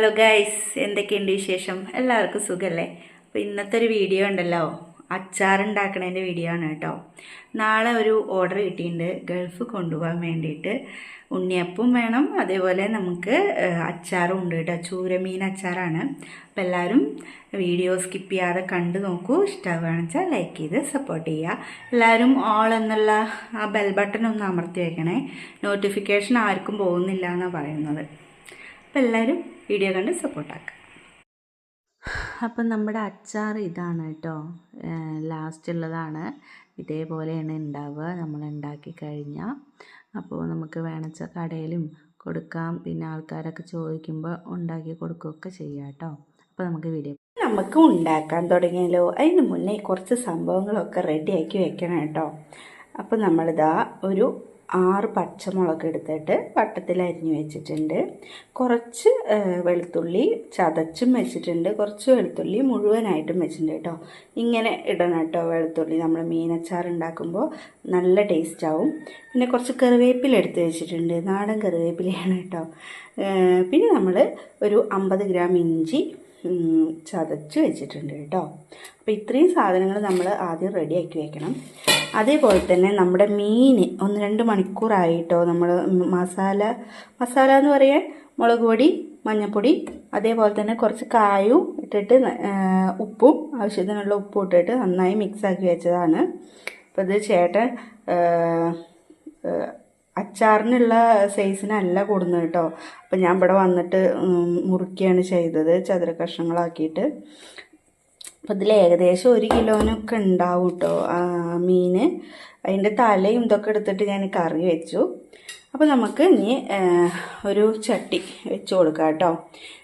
Hello guys എന്തൊക്കെയുണ്ട് വിശേഷം? എല്ലാവർക്കും സുഖമല്ലേ അപ്പോൾ ഇന്നത്തെ ഒരു വീഡിയോ ഉണ്ടല്ലോ. അച്ചാർ ഉണ്ടാക്കണതിന്റെ വീഡിയോ ആണ് കേട്ടോ. നാളെ ഒരു ഓർഡർ കിട്ടിയിട്ടുണ്ട്. ഗൾഫ് കൊണ്ടുപോകാൻ വേണ്ടിയിട്ട്. ഉണ്ണിയപ്പം വേണം. അതേപോലെ നമുക്ക് അച്ചാറും ഉണ്ട് കേട്ടോ. ചൂരമീൻ അച്ചാറാണ്. അപ്പോൾ എല്ലാവരും വീഡിയോ സ്കിപ്പ് ചെയ്യാതെ കണ്ടു നോക്കൂ. ഇഷ്ടമാവുകയാണെന്ന് വെച്ചാൽ ലൈക്ക് ചെയ്ത് സപ്പോർട്ട് ചെയ്യുക. എല്ലാവരും ഓൾ എന്നുള്ള ആ ബെൽ ബട്ടൺ ഒന്ന് അമർത്തി വയ്ക്കണേ നോട്ടിഫിക്കേഷൻ ആർക്കും പോകുന്നില്ല എന്നാണ് പറയുന്നത്. അപ്പോൾ എല്ലാവരും വീഡിയോ കണ്ട് സപ്പോർട്ടാക്കുക അപ്പം നമ്മുടെ അച്ചാർ ഇതാണ് കേട്ടോ. ലാസ്റ്റ് ഉള്ളതാണ്. ഇതേപോലെയാണ് ഉണ്ടാവുക നമ്മൾ ഉണ്ടാക്കി കഴിഞ്ഞാൽ അപ്പോൾ നമുക്ക് വേണച്ച കടയിലും കൊടുക്കാം. പിന്നെ ആൾക്കാരൊക്കെ ചോദിക്കുമ്പോൾ ഉണ്ടാക്കി കൊടുക്കുകയൊക്കെ ചെയ്യാം കേട്ടോ. അപ്പോൾ നമുക്ക് വീഡിയോ നമുക്ക് ഉണ്ടാക്കാൻ തുടങ്ങിയല്ലോ. അതിന് മുന്നേ കുറച്ച് സംഭവങ്ങളൊക്കെ റെഡിയാക്കി വെക്കണം കേട്ടോ. അപ്പോൾ നമ്മളിതാ ഒരു ആറ് പച്ചമുളക് എടുത്തിട്ട് വട്ടത്തിൽ അരിഞ്ഞു വെച്ചിട്ടുണ്ട്. കുറച്ച് വെളുത്തുള്ളി ചതച്ചും വെച്ചിട്ടുണ്ട്. കുറച്ച് വെളുത്തുള്ളി മുഴുവനായിട്ടും വെച്ചിട്ടുണ്ട് കേട്ടോ. ഇങ്ങനെ ഇടണം കേട്ടോ വെളുത്തുള്ളി. നമ്മൾ മീനച്ചാർ ഉണ്ടാക്കുമ്പോൾ നല്ല ടേസ്റ്റ് ആവും. പിന്നെ കുറച്ച് കറിവേപ്പില എടുത്ത് വെച്ചിട്ടുണ്ട്. നാടൻ കറിവേപ്പിലയാണ് കേട്ടോ. പിന്നെ നമ്മൾ ഒരു അമ്പത് ഗ്രാം ഇഞ്ചി ചതച്ച് വെച്ചിട്ടുണ്ട് കേട്ടോ. അപ്പോൾ ഇത്രയും സാധനങ്ങൾ നമ്മൾ ആദ്യം റെഡിയാക്കി വെക്കണം. അതേപോലെ തന്നെ നമ്മുടെ മീൻ ഒന്ന് രണ്ട് മണിക്കൂറായിട്ടോ നമ്മൾ മസാല മസാല എന്ന് പറയാൻ മുളക് പൊടി മഞ്ഞൾപ്പൊടി അതേപോലെ തന്നെ കുറച്ച് കായും ഇട്ടിട്ട് ഉപ്പും ആവശ്യത്തിനുള്ള ഉപ്പും ഇട്ടിട്ട് നന്നായി മിക്സാക്കി വെച്ചതാണ്. അപ്പോൾ ഇത് ചേട്ടൻ അച്ചാറിനുള്ള സൈസിനല്ല കൂടുന്നത് കേട്ടോ അപ്പം ഞാൻ ഇവിടെ വന്നിട്ട് മുറുക്കിയാണ് ചെയ്തത് ചതുര കഷ്ണങ്ങളാക്കിയിട്ട്. അപ്പം ഇതിൽ ഏകദേശം ഒരു കിലോനൊക്കെ ഉണ്ടാവും കേട്ടോ മീൻ അതിന്റെ തലയും ഇതൊക്കെ എടുത്തിട്ട് ഞാൻ കറി വെച്ചു. അപ്പോൾ നമുക്ക് ഇനി ഒരു ചട്ടി വെച്ച് കൊടുക്കാം കേട്ടോ.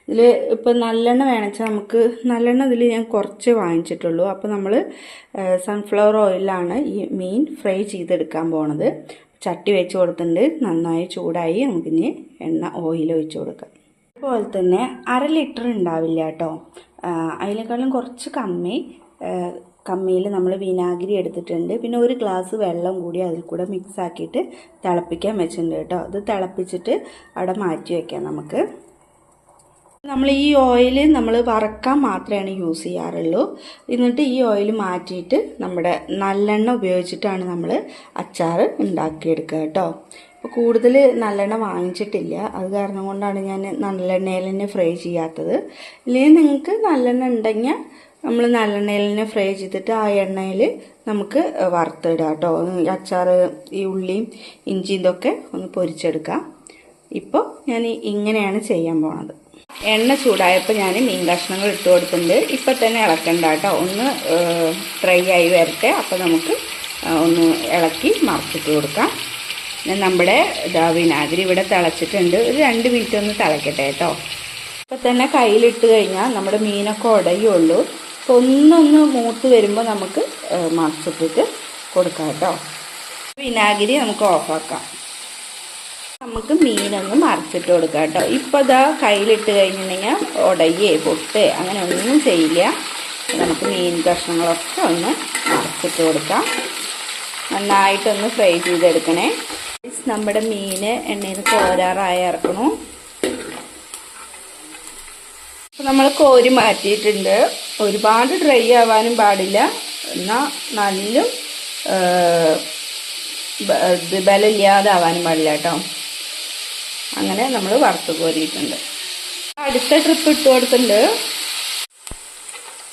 ഇതിൽ ഇപ്പോൾ നല്ലെണ്ണ വേണമെച്ചാൽ നമുക്ക് നല്ലെണ്ണ ഇതിൽ ഞാൻ കുറച്ച് വാങ്ങിച്ചിട്ടുള്ളൂ. അപ്പോൾ നമ്മൾ സൺഫ്ലവർ ഓയിലാണ് ഈ മീൻ ഫ്രൈ ചെയ്തെടുക്കാൻ പോണത്. ചട്ടി വെച്ച് കൊടുത്തിട്ടുണ്ട്. നന്നായി ചൂടായി നമുക്കിനി എണ്ണ ഓയിൽ ഒഴിച്ച് കൊടുക്കാം. അതുപോലെ തന്നെ അര ലിറ്റർ ഉണ്ടാവില്ല കേട്ടോ. അതിനേക്കാളും കുറച്ച് കമ്മി കമ്മിയിൽ നമ്മൾ വിനാഗിരി എടുത്തിട്ടുണ്ട്. പിന്നെ ഒരു ഗ്ലാസ് വെള്ളം കൂടി അതിൽ കൂടെ മിക്സ് ആക്കിയിട്ട് തിളപ്പിക്കാൻ വെച്ചിട്ടുണ്ട് കേട്ടോ. അത് തിളപ്പിച്ചിട്ട് അവിടെ മാറ്റി വയ്ക്കാം നമുക്ക്. നമ്മൾ ഈ ഓയിൽ നമ്മൾ വറക്കാൻ മാത്രമാണ് യൂസ് ചെയ്യാറുള്ളൂ. എന്നിട്ട് ഈ ഓയിൽ മാറ്റിയിട്ട് നമ്മുടെ നല്ലെണ്ണ ഉപയോഗിച്ചിട്ടാണ് നമ്മൾ അച്ചാർ ഉണ്ടാക്കിയെടുക്കുക കേട്ടോ. അപ്പോൾ കൂടുതൽ നല്ലെണ്ണ വാങ്ങിച്ചിട്ടില്ല. അത് കാരണം കൊണ്ടാണ് ഞാൻ നല്ലെണ്ണയിൽ തന്നെ ഫ്രൈ ചെയ്യാത്തത്. ഇല്ലെങ്കിൽ നിങ്ങൾക്ക് നല്ലെണ്ണ ഉണ്ടെങ്കിൽ നമ്മൾ നല്ലെണ്ണയിൽ തന്നെ ഫ്രൈ ചെയ്തിട്ട് ആ എണ്ണയിൽ നമുക്ക് വറുത്തിടാം കേട്ടോ. അച്ചാർ ഈ ഉള്ളിയും ഇഞ്ചിയും ഇതൊക്കെ ഒന്ന് പൊരിച്ചെടുക്കാം. ഇപ്പോൾ ഞാൻ ഇങ്ങനെയാണ് ചെയ്യാൻ പോണത്. എണ്ണ ചൂടായപ്പോൾ ഞാൻ മീൻ കഷ്ണങ്ങൾ ഇട്ട് കൊടുത്തിട്ടുണ്ട് ഇപ്പം തന്നെ ഇളക്കണ്ട കേട്ടോ. ഒന്ന് ഡ്രൈ ആയി വരട്ടെ. അപ്പോൾ നമുക്ക് ഒന്ന് ഇളക്കി മറച്ചിട്ട് കൊടുക്കാം. നമ്മുടെ വിനാഗിരി ഇവിടെ തിളച്ചിട്ടുണ്ട്. ഒരു രണ്ട് മിനിറ്റ് ഒന്ന് തിളക്കട്ടെ കേട്ടോ. ഇപ്പം തന്നെ കയ്യിലിട്ട് കഴിഞ്ഞാൽ നമ്മുടെ മീനൊക്കെ ഉടയുള്ളൂ. അപ്പോൾ ഒന്നൊന്ന് മൂത്ത് വരുമ്പോൾ നമുക്ക് മാസത്തിട്ട് കൊടുക്കാം കേട്ടോ. വിനാഗിരി നമുക്ക് ഓഫാക്കാം. നമുക്ക് മീനൊന്ന് മറിച്ചിട്ട് കൊടുക്കാം കേട്ടോ. ഇപ്പോൾ ഇതാ കയ്യിലിട്ട് കഴിഞ്ഞിട്ടുണ്ടെങ്കിൽ ഉടയേ പൊട്ട് അങ്ങനെ ഒന്നും ചെയ്യില്ല. നമുക്ക് മീൻ കഷ്ണങ്ങളൊക്കെ ഒന്ന് മറിച്ചിട്ട് കൊടുക്കാം. നന്നായിട്ടൊന്ന് ഫ്രൈ ചെയ്തെടുക്കണേ. നമ്മുടെ മീന് എണ്ണയിൽ കോരാറായി ഇറക്കണു. നമ്മൾ കോരി മാറ്റിയിട്ടുണ്ട്. ഒരുപാട് ഡ്രൈ ആവാനും പാടില്ല. എന്നാൽ നല്ല ബലമില്ലാതെ ആവാനും പാടില്ല കേട്ടോ. അങ്ങനെ നമ്മൾ വറുത്ത് കോരിയിട്ടുണ്ട്. അടുത്ത ട്രിപ്പ് ഇട്ട് കൊടുത്തിട്ടുണ്ട്.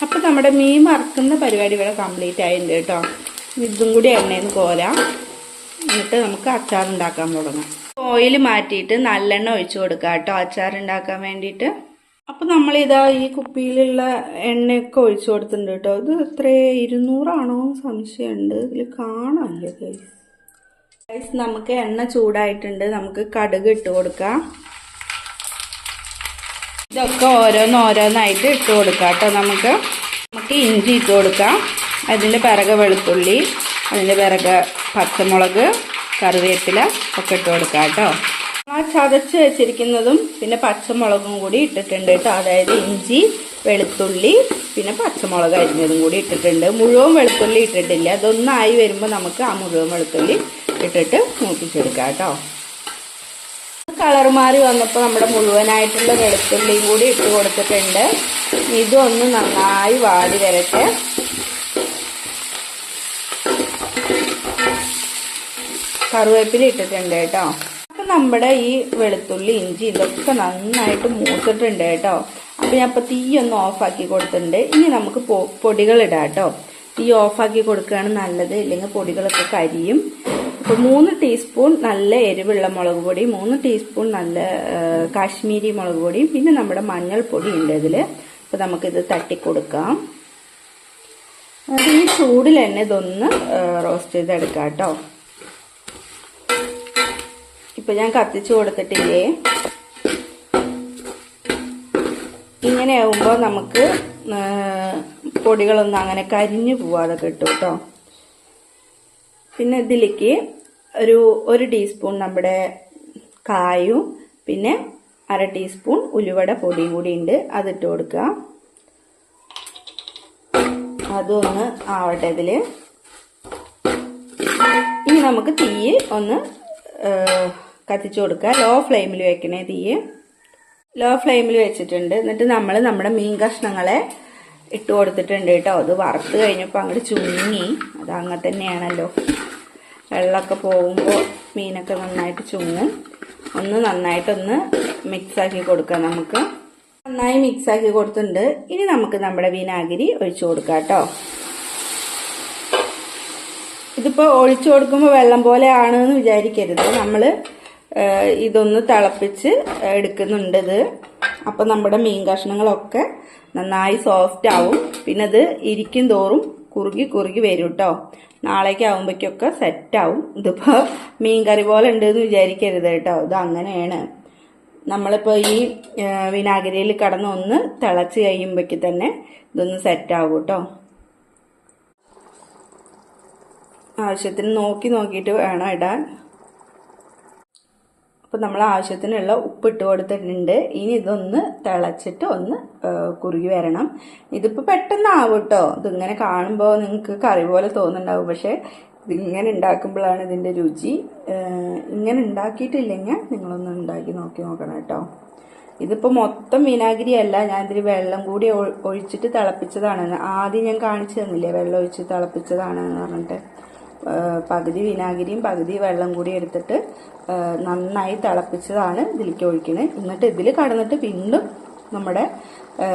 അപ്പം നമ്മുടെ മീൻ വറുക്കുന്ന പരിപാടി ഇവിടെ കംപ്ലീറ്റ് ആയിട്ടുണ്ട് കേട്ടോ. ഇതും കൂടി എണ്ണയിൽ കോരാം. എന്നിട്ട് നമുക്ക് അച്ചാർ ഉണ്ടാക്കാൻ തുടങ്ങാം. ഓയിൽ മാറ്റിയിട്ട് നല്ലെണ്ണ ഒഴിച്ചു കൊടുക്കാം കേട്ടോ. അച്ചാർ ഉണ്ടാക്കാൻ വേണ്ടിയിട്ട്. അപ്പം നമ്മളിതാ ഈ കുപ്പിയിലുള്ള എണ്ണയൊക്കെ ഒഴിച്ചു കൊടുത്തിട്ടുണ്ട് കേട്ടോ. ഇത് എത്ര? ഇരുന്നൂറാണോ? സംശയമുണ്ട്. ഇതിൽ കാണാമല്ലേ ഗൈസ് ഗൈസ് നമുക്ക് എണ്ണ ചൂടായിട്ടുണ്ട്. നമുക്ക് കടുക് ഇട്ട് കൊടുക്കാം. ഇതൊക്കെ ഓരോന്ന് ഓരോന്നായിട്ട് ഇട്ട് കൊടുക്കാം കേട്ടോ നമുക്ക്. നമുക്ക് ഇഞ്ചി ഇട്ട് കൊടുക്കാം. അതിന്റെ പിറകെ വെളുത്തുള്ളി അതിന്റെ പിറകെ പച്ചമുളക് കറിവേപ്പില ഒക്കെ ഇട്ട് കൊടുക്കാം കേട്ടോ. ആ ചതച്ച് വെച്ചിരിക്കുന്നതും പിന്നെ പച്ചമുളകും കൂടി ഇട്ടിട്ടുണ്ട് കേട്ടോ. അതായത് ഇഞ്ചി വെളുത്തുള്ളി പിന്നെ പച്ചമുളക് അരിഞ്ഞതും കൂടി ഇട്ടിട്ടുണ്ട്. മുഴുവൻ വെളുത്തുള്ളി ഇട്ടിട്ടില്ല. അതൊന്നായി വരുമ്പോൾ നമുക്ക് ആ മുഴുവൻ വെളുത്തുള്ളി ഇട്ടിട്ട് മൂപ്പിച്ചെടുക്കാം കേട്ടോ. കളർ മാറി വന്നപ്പോൾ നമ്മുടെ മുഴുവനായിട്ടുള്ള വെളുത്തുള്ളിയും കൂടി ഇട്ട് കൊടുത്തിട്ടുണ്ട്. ഇതൊന്ന് നന്നായി വാടി വരട്ടെ. കറിവേപ്പില ഇട്ടിട്ടുണ്ട് കേട്ടോ. നമ്മുടെ ഈ വെളുത്തുള്ളി ഇഞ്ചി ഇതൊക്കെ നന്നായിട്ട് മൂത്തിട്ടുണ്ട് കേട്ടോ. അപ്പം ഞാൻ ഇപ്പോൾ തീ ഒന്ന് ഓഫാക്കി കൊടുത്തിട്ടുണ്ട്. ഇനി നമുക്ക് പൊടികൾ ഇടാം കേട്ടോ. തീ ഓഫാക്കി കൊടുക്കുകയാണ് നല്ലത്. ഇല്ലെങ്കിൽ പൊടികളൊക്കെ കരിയും. അപ്പോൾ മൂന്ന് ടീസ്പൂൺ നല്ല എരിവുള്ള മുളക് പൊടി മൂന്ന് ടീസ്പൂൺ നല്ല കാശ്മീരി മുളക് പൊടിയും പിന്നെ നമ്മുടെ മഞ്ഞൾപ്പൊടി ഉണ്ട് ഇതിൽ അപ്പോൾ നമുക്കിത് തട്ടിക്കൊടുക്കാം. ഈ ചൂടിൽ തന്നെ ഇതൊന്ന് റോസ്റ്റ് ചെയ്തെടുക്കാം കേട്ടോ. ഇപ്പം ഞാൻ കത്തിച്ചു കൊടുത്തിട്ടില്ലേ? ഇങ്ങനെ ആവുമ്പോൾ നമുക്ക് പൊടികളൊന്നും അങ്ങനെ കരിഞ്ഞു പോവാതെ കിട്ടും കേട്ടോ പിന്നെ ഇതിലേക്ക് ഒരു ഒരു ടീസ്പൂൺ നമ്മുടെ കായും പിന്നെ അര ടീസ്പൂൺ ഉലുവട പൊടിയും കൂടി ഉണ്ട് അതിട്ട് കൊടുക്കുക അതൊന്ന് ആവട്ടെ ഇതിൽ ഇനി നമുക്ക് തീ ഒന്ന് കത്തിച്ചു കൊടുക്കുക. ലോ ഫ്ലെയിമിൽ വെക്കണേ തീ. ലോ ഫ്ലെയിമിൽ വെച്ചിട്ടുണ്ട്. എന്നിട്ട് നമ്മൾ നമ്മുടെ മീൻ കഷ്ണങ്ങളെ ഇട്ട് കൊടുത്തിട്ടുണ്ട് കേട്ടോ. അത് വറുത്ത് കഴിഞ്ഞപ്പോൾ അങ്ങോട്ട് ചുങ്ങി അത് അങ്ങനെ തന്നെയാണല്ലോ. വെള്ളമൊക്കെ പോകുമ്പോൾ മീനൊക്കെ നന്നായിട്ട് ചുങ്ങും. ഒന്ന് നന്നായിട്ടൊന്ന് മിക്സാക്കി കൊടുക്കാം നമുക്ക്. നന്നായി മിക്സാക്കി കൊടുത്തിട്ടുണ്ട്. ഇനി നമുക്ക് നമ്മുടെ വിനാഗിരി ഒഴിച്ചു കൊടുക്കാം കേട്ടോ. ഇതിപ്പോൾ ഒഴിച്ചു കൊടുക്കുമ്പോൾ വെള്ളം പോലെ ആണെന്ന് വിചാരിക്കരുത്. നമ്മൾ ഇതൊന്ന് തിളപ്പിച്ച് എടുക്കുന്നുണ്ട് ഇത്. അപ്പം നമ്മുടെ മീൻ കഷ്ണങ്ങളൊക്കെ നന്നായി സോഫ്റ്റ് ആവും. പിന്നെ അത് ഇരിക്കും തോറും കുറുകി കുറുകി വരും കേട്ടോ നാളേക്ക് ആവുമ്പോഴേക്കൊക്കെ സെറ്റാവും ഇതിപ്പോൾ മീൻ കറി പോലെ ഉണ്ട് എന്ന് വിചാരിക്കരുത് കേട്ടോ ഇത് അങ്ങനെയാണ്. നമ്മളിപ്പോൾ ഈ വിനാഗിരിയിൽ കടന്ന് ഒന്ന് തിളച്ച് കഴിയുമ്പോഴേക്ക് തന്നെ ഇതൊന്ന് സെറ്റാവും കേട്ടോ ആവശ്യത്തിന് നോക്കി നോക്കിയിട്ട് വേണം ഇടാൻ. അപ്പോൾ നമ്മൾ ആവശ്യത്തിനുള്ള ഉപ്പിട്ട് കൊടുത്തിട്ടുണ്ട്. ഇനി ഇതൊന്ന് തിളച്ചിട്ട് ഒന്ന് കുറുകി വരണം. ഇതിപ്പോൾ പെട്ടെന്നാവും കേട്ടോ ഇതിങ്ങനെ കാണുമ്പോൾ നിങ്ങൾക്ക് കറി പോലെ തോന്നുന്നുണ്ടാവും. പക്ഷേ ഇതിങ്ങനെ ഉണ്ടാക്കുമ്പോഴാണ് ഇതിന്റെ രുചി. ഇങ്ങനെ ഉണ്ടാക്കിയിട്ടില്ലെങ്കിൽ നിങ്ങളൊന്ന് ഉണ്ടാക്കി നോക്കി നോക്കണം കേട്ടോ ഇതിപ്പോൾ മൊത്തം വിനാഗിരി അല്ല ഞാൻ ഇതിൽ വെള്ളം കൂടി ഒഴിച്ചിട്ട് തിളപ്പിച്ചതാണ്. ആദ്യം ഞാൻ കാണിച്ചു തന്നില്ലേ? വെള്ളം ഒഴിച്ച് തിളപ്പിച്ചതാണെന്ന് പറഞ്ഞിട്ട്. പകുതി വിനാഗിരിയും പകുതി വെള്ളം കൂടി എടുത്തിട്ട് നന്നായി തിളപ്പിച്ചതാണ് ഇതിലേക്ക് ഒഴിക്കുന്നത്. എന്നിട്ട് ഇതിൽ കടന്നിട്ട് വീണ്ടും നമ്മുടെ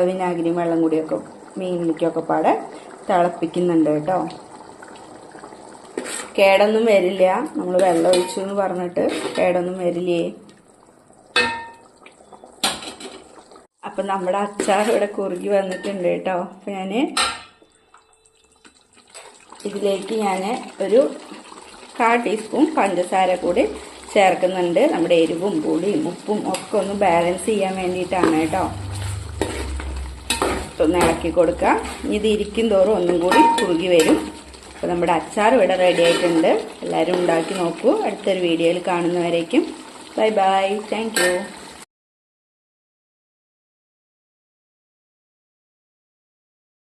വിനാഗിരിയും വെള്ളം കൂടിയൊക്കെ മീനിലേക്കൊക്കെ പാടെ തിളപ്പിക്കുന്നുണ്ട് കേട്ടോ. കേടൊന്നും വരില്ല. നമ്മൾ വെള്ളം ഒഴിച്ചു എന്ന് പറഞ്ഞിട്ട് കേടൊന്നും വരില്ലേ? അപ്പം നമ്മുടെ അച്ചാർ ഇവിടെ കുറുകി വന്നിട്ടുണ്ട് കേട്ടോ. അപ്പം ഞാൻ ഇതിലേക്ക് ഞാൻ ഒരു കാ ടീസ്പൂൺ പഞ്ചസാര കൂടി ചേർക്കുന്നുണ്ട്. നമ്മുടെ എരിവും പുളിയും ഉപ്പും ഒക്കെ ഒന്ന് ബാലൻസ് ചെയ്യാൻ വേണ്ടിയിട്ടാണ് കേട്ടോ. ഒന്ന് ഇളക്കി കൊടുക്കുക ഇത് ഇരിക്കും തോറും ഒന്നും കൂടി കുറുകി വരും. അപ്പോൾ നമ്മുടെ അച്ചാർ ഇവിടെ റെഡി ആയിട്ടുണ്ട്. എല്ലാവരും ഉണ്ടാക്കി നോക്കൂ. അടുത്തൊരു വീഡിയോയിൽ കാണുന്നവരേക്കും. Bye bye thank